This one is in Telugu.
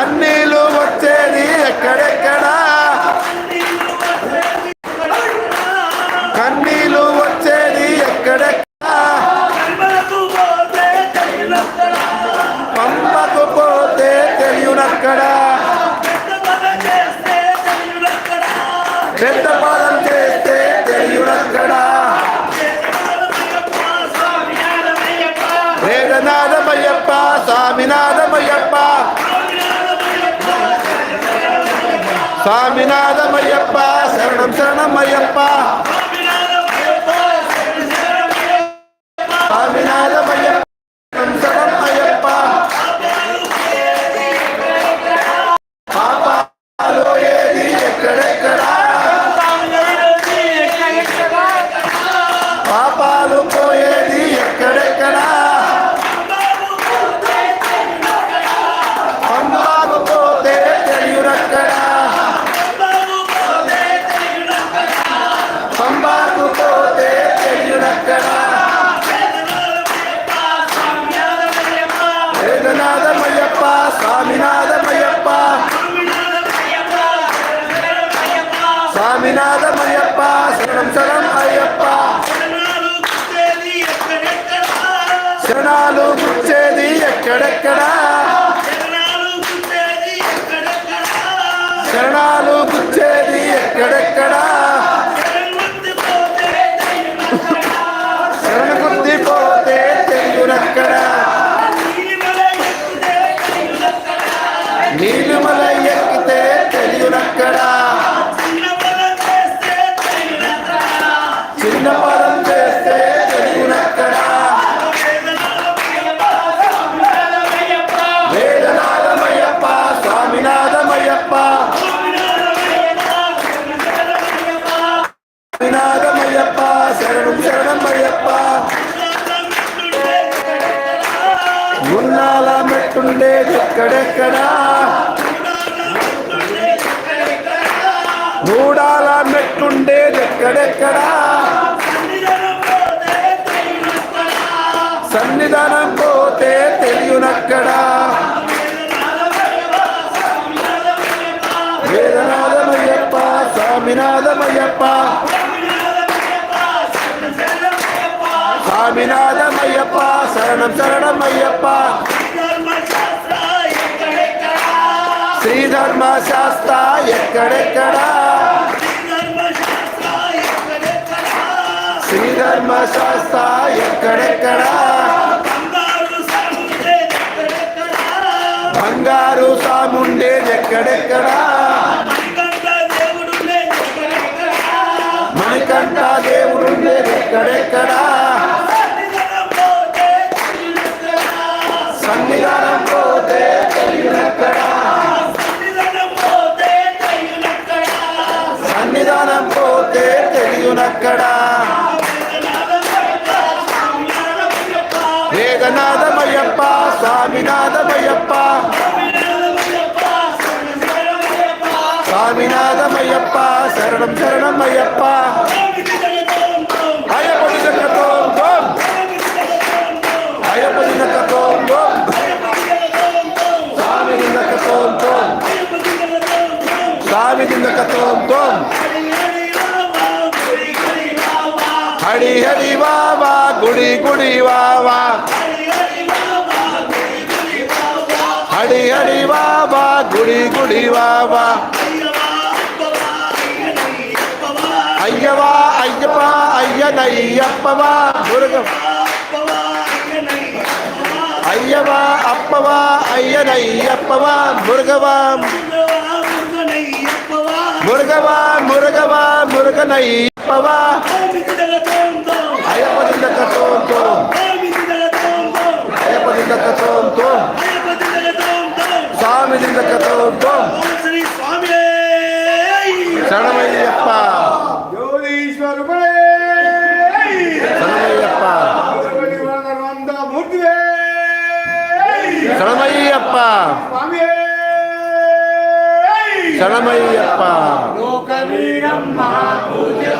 కన్నీలు వచ్చేది ఎక్కడెక్కడ? కన్నీలు వచ్చేది ఎక్కడెక్కడ? పంపకు పోతే తెలియనక్కడ. పెద్ద పాదం చేస్తే తెలియనక్కడ. వేదనాథమయ్యప్ప స్వామినాథమయ్యప్ప. స్వామినాథమయ్యప్ప శరణం శరణమయ్యప్ప స్వామినాథమయ్యప్ప స్వామినాథమయ్యప్ప శరణం శరణం అయ్యప్ప. శరణాలు గుచ్చేది ఎక్కడెక్కడా? శరణాలు గుచ్చేది ఎక్కడెక్కడా? శరణ గుద్ది పోతే తెలుగునక్కడా నీలిమల ఎక్కితే తెలియనక్కడా శరణం శరణమయ్యప్ప ఉన్నాల మెట్టుండేది ఎక్కడెక్కడా మూడాల మెట్టుండేది ఎక్కడెక్కడా సన్నిధానం పోతే తెలియనక్కడా? వేదనాథమయ్యప్ప స్వామినాథమయ్యప్ప. స్వామినాథమయ్యప్ప శరణం శరణమయ్యప్ప. శ్రీధర్మ శాస్త్ర ఎక్కడెక్కడా? శ్రీధర్మ శాస్త్ర ఎక్కడెక్కడా? బంగారు సాముండే ఎక్కడెక్కడా? మణికంఠ దేవుడుండే ఎక్కడెక్కడా? వేదనాథమయ్యప్ప స్వామినాథమయ్యప్ప స్వామినాథమయ్యప్ప శరణం శరణమయ్యప్ప అయ్యపదినకతోం ஹரி ஹரி வா வா குடி குடி வா வா ஹரி ஹரி வா வா குடி குடி வா வா ஐயவா ஐயப்பா ஐயன் ஐயப்பவா முருகன். ஐயவா அப்பவா ஐயன் ஐயப்பவா முருகவா. முருகவா முருகவா முருகன் ஐயப்பவா అయ్యప్ప తోం స్వామి తోం తోం శరణమయ్యప్ప శరణమయ్యప్ప శరణమయ్యప్ప శరణమయ్యప్ప. లోకవీరం తీరుదయానందం